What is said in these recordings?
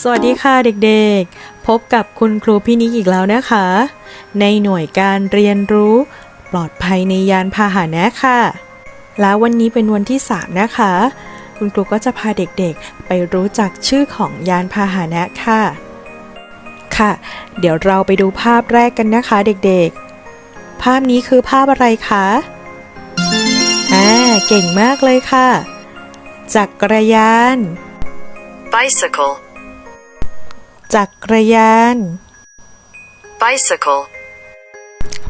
สวัสดีค่ะเด็กๆ พบกับคุณครูพี่นิกอีกแล้วนะคะ ในหน่วยการเรียนรู้ ปลอดภัยในยานพาหนะค่ะ แล้ววันนี้เป็นวันที่ 3 นะคะ คุณครูก็จะพาเด็กๆ ไปรู้จักชื่อของยานพาหนะค่ะ ค่ะ เดี๋ยวเราไปดูภาพแรกกันนะคะเด็กๆ ภาพนี้คือภาพอะไรคะ อ่า เก่งมากเลยค่ะ จักรยาน bicycle, จักรยาน bicycle,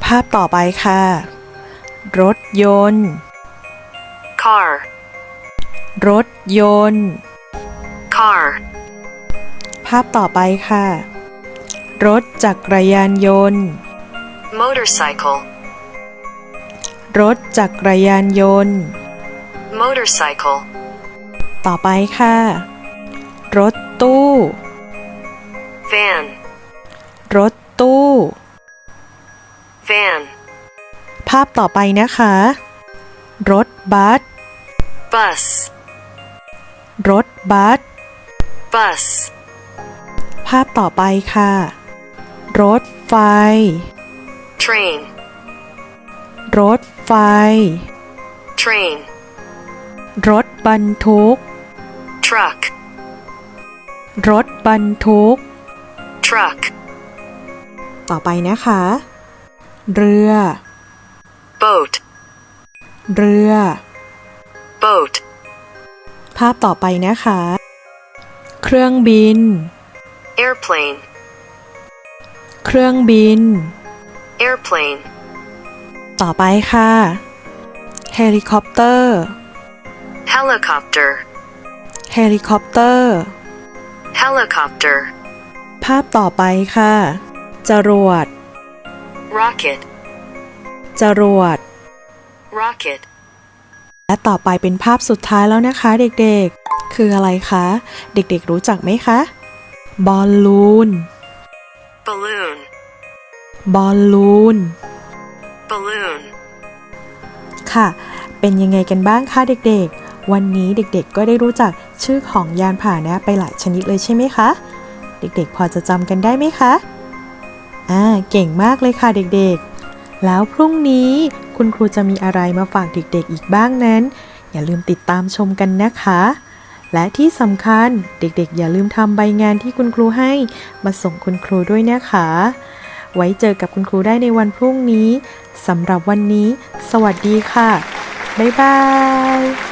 ภาพต่อไปค่ะ รถยนต์ car, รถยนต์ car, ภาพต่อไปค่ะ รถจักรยานยนต์ motorcycle, รถจักรยานยนต์ motorcycle, ต่อไปค่ะ รถตู้ van, รถตู้ van, ภาพต่อไปนะคะ รถบัส bus, รถบัส bus, ภาพต่อไปค่ะ รถไฟ train, รถไฟ train, รถบรรทุก truck, รถบรรทุก truck, ต่อไปนะคะ เรือ boat, เรือ boat, ภาพต่อไปนะคะ เครื่องบิน airplane, เครื่องบิน airplane, ต่อไปค่ะเฮลิคอปเตอร์ helicopter, เฮลิคอปเตอร์ helicopter, ภาพต่อไปค่ะ จรวด rocket, จรวด rocket, และต่อไปเป็นภาพสุดท้ายแล้วนะคะเด็กๆ คืออะไรคะ เด็กๆรู้จักไหมคะ บอลลูน balloon, บอลลูน balloon, ค่ะ เป็นยังไงกันบ้างคะเด็กๆ วันนี้เด็กๆก็ได้รู้จักชื่อของยานพาหนะไปหลายชนิดเลยใช่ไหมคะ เด็กๆพอจะจำกันได้ไหมคะ อ่า เก่งมากเลยค่ะเด็กๆ แล้วพรุ่งนี้คุณครูจะมีอะไรมาฝากเด็กๆอีกบ้างนั้น อย่าลืมติดตามชมกันนะคะ และที่สำคัญเด็กๆ อย่าลืมทำใบงานที่คุณครูให้มาส่งคุณครูด้วยนะคะ ไว้เจอกับคุณครูได้ในวันพรุ่งนี้สำหรับวันนี้ สวัสดีค่ะ บ๊ายบาย